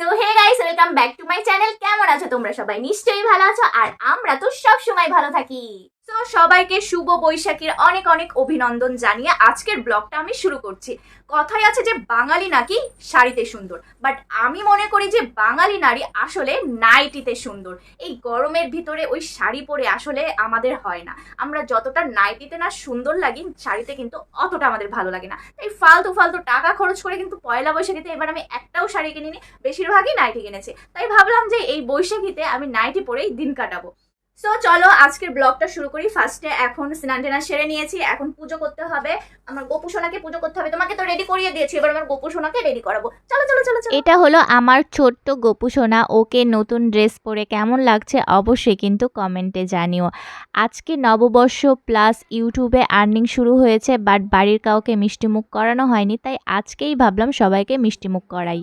Hey back to channel কেমন আছো তোমরা সবাই? নিশ্চয়ই ভালো আছো। আর আমরা তো সব সময় ভালো থাকি। তো সবাইকে শুভ বৈশাখীর অনেক অনেক অভিনন্দন জানিয়ে আজকের ব্লগটা আমি শুরু করছি। কথাই আছে যে বাঙালি নাকি শাড়িতে সুন্দর বাট আমি মনে করি যে বাঙালি নারী আসলে নাইটিতে সুন্দর। এই গরমের ভিতরে ওই শাড়ি পরে আসলে আমাদের হয় না। আমরা যতটা নাইটিতে না সুন্দর লাগি, শাড়িতে কিন্তু অতটা আমাদের ভালো লাগে না। তাই ফালতু ফালতু টাকা খরচ করে কিন্তু পয়লা বৈশাখীতে এবার আমি একটাও শাড়ি কিনিনি, বেশিরভাগই নাইটি কিনেছি। তাই ভাবলাম যে এই বৈশাখীতে আমি নাইটি পরেই দিন কাটাবো। সো চলো আজকের ব্লগটা শুরু করি। ফার্স্টে এখন স্নান টেনা সেরে নিয়েছি। এখন পুজো করতে হবে। আমার গোপু সোনাকে পুজো করতে হবে। তোমাকে তো রেডি করিয়ে দিয়েছি। এবার আমার গোপু সোনাকে রেডি করাবো। চলো চলো চলো এটা হলো আমার ছোট্ট গোপু সোনা। ওকে নতুন ড্রেস পরে কেমন লাগছে অবশ্যই কিন্তু কমেন্টে জানিও। আজকে নববর্ষ প্লাস ইউটিউবে আর্নিং শুরু হয়েছে বাট বাড়ির কাউকে মিষ্টিমুখ করানো হয়নি, তাই আজকেই ভাবলাম সবাইকে মিষ্টিমুখ করাই।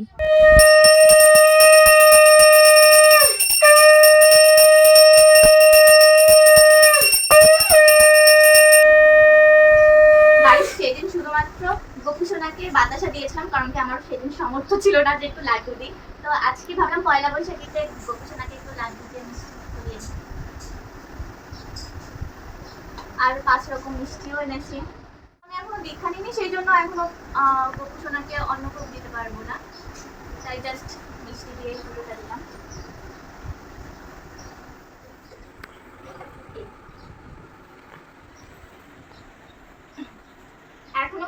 সোনাকে বাতাসা দিয়েছিলাম, কারণ কি আমার সেদিন সামর্থ্য ছিল না যে একটু লাড্ডু দিই। তো আজকে ভাবলাম পয়লা বৈশাখীতে গোপু সোনাকে একটু লাড্ডু দিয়ে আর পাঁচ রকম মিষ্টিও এনেছি। আমি এখনও দীক্ষা নিইনি, সেই জন্য এখনও গোপু সোনাকে অন্য কেউ দিতে পারব না। তাই জাস্ট মিষ্টি দিয়ে পুরোটা দিলাম এখনও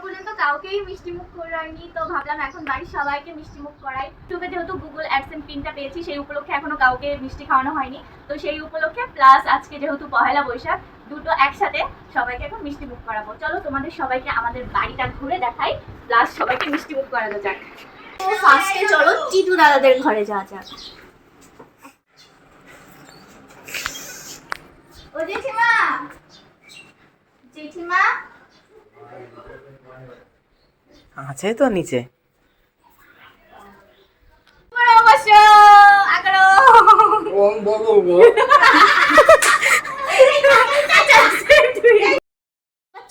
পর্যন্ত কাউকেই মিষ্টি মুখ করাইনি তো ভাবলাম এখন বাড়ির সবাইকে মিষ্টি মুখ করাই। ইউটিউবে যেহেতু গুগল অ্যাডসেন পিনটা পেয়েছি, সেই উপলক্ষে এখনও কাউকে মিষ্টি খাওয়ানো হয়নি। তো সেই উপলক্ষে প্লাস আজকে যেহেতু পহেলা বৈশাখ, দুটো একসাথে সবাইকে এখন মিষ্টি মুখ করাবো। চলো তোমাদের সবাইকে আমাদের বাড়িটা ঘুরে দেখাই। প্লাস সবাইকে মিষ্টি মুখ করানো যাক। ফার্স্টে চলো টিটু দাদাদের ঘরে যাওয়া যাক। ও জেঠিমা! জেঠিমা! আছে তো নিচে।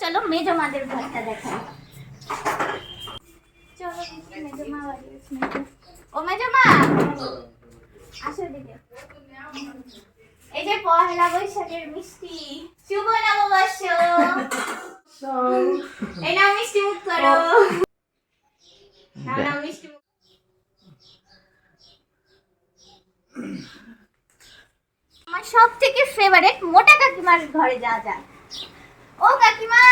চলো মেজো মাদের ঘরটা দেখাই। চলো দেখি মেজো মা। ও মেজো মা! আসো দিকে এই যে পহেলা বৈশাখের মিষ্টি। শুভ নববর্ষ। এই নাও মিষ্টি মুখ করো নাও নাও মিষ্টি মুখ আমার সব থেকে ফেভারিট মোটা কাকিমার ঘরে যাওয়া যায় ও কাকিমা!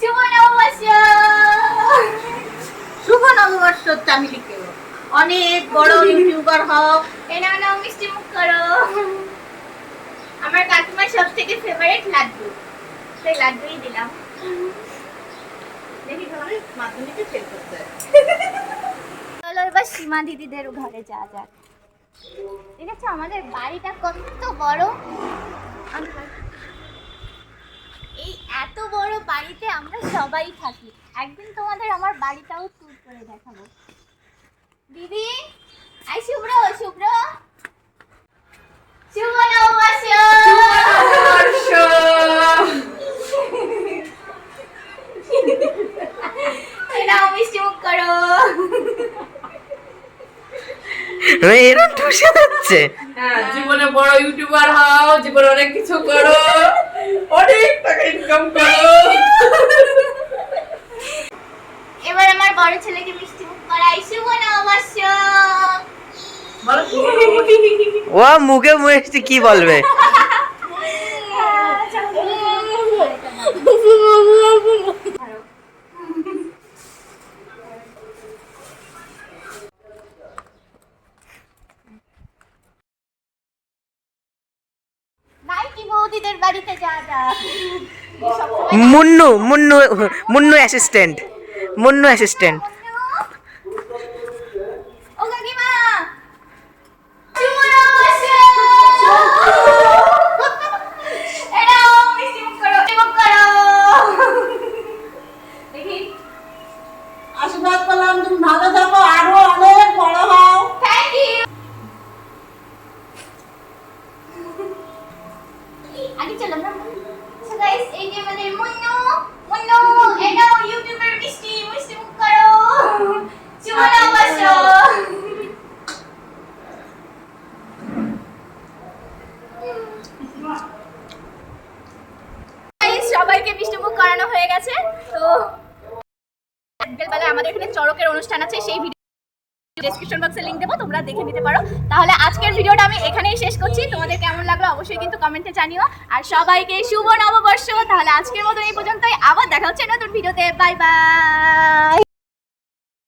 শুভ নববর্ষ! শুভ নববর্ষ চামিলিকে অনেক বড় ইউটিউবার হও। এটা নাও মিষ্টি মুখ করো। আমার কাকিমার সব থেকে ফেভারিট লাড্ডু। সেই লাড্ডুই দিলাম। সীমা দিদিদের ঘরে যাওয়া যাক। ঠিক আছে, আমাদের বাড়িটা কত বড়? এই এত বড় বাড়িতে আমরা সবাই থাকি। একদিন তোমাদের আমার বাড়িটাও ট্যুর করে দেখাবো। দিদি আই শুভ্র শুভ্র। শুভ নববর্ষ এনাও মিষ্টি মুখ করো এরকম ঠুসে যাচ্ছে হ্যাঁ, জীবনে বড় ইউটিউবার হও জীবনে অনেক কিছু করো। অনেক টাকা ইনকাম করো। এবার আমার বড় ছেলেকে মিষ্টি মুখ করাই। শুভ নববর্ষ। ও মুখে মুখে কি বলবে? বাড়িতে যা যা। মুন্নু মুন্নু মুন্নু অ্যাসিস্ট্যান্ট মুন্নু অ্যাসিস্ট্যান্ট এই যে আমাদের মুন্নু মুন্নু এটাও ইউটিউবের মিষ্টি মিষ্টি মুখ করো চুমনা বাসো সবাইকে মিষ্টি করানো হয়ে গেছে তো বিকেলবেলায় আমাদের এখানে চড়কের অনুষ্ঠান আছে সেই ভিডিও ডেসক্রিপশন বক্সে লিংক দেবো তোমরা দেখে নিতে পারো। তাহলে আজকের ভিডিওটা আমি এখানে শেষ করছি। তোমাদের কেমন লাগল অবশ্যই কিন্তু কমেন্টে জানিও। আর সবাইকে শুভ নববর্ষ। তাহলে আজকের মতো এই পর্যন্তই। আবার দেখা হচ্ছে নতুন ভিডিওতে। Bye bye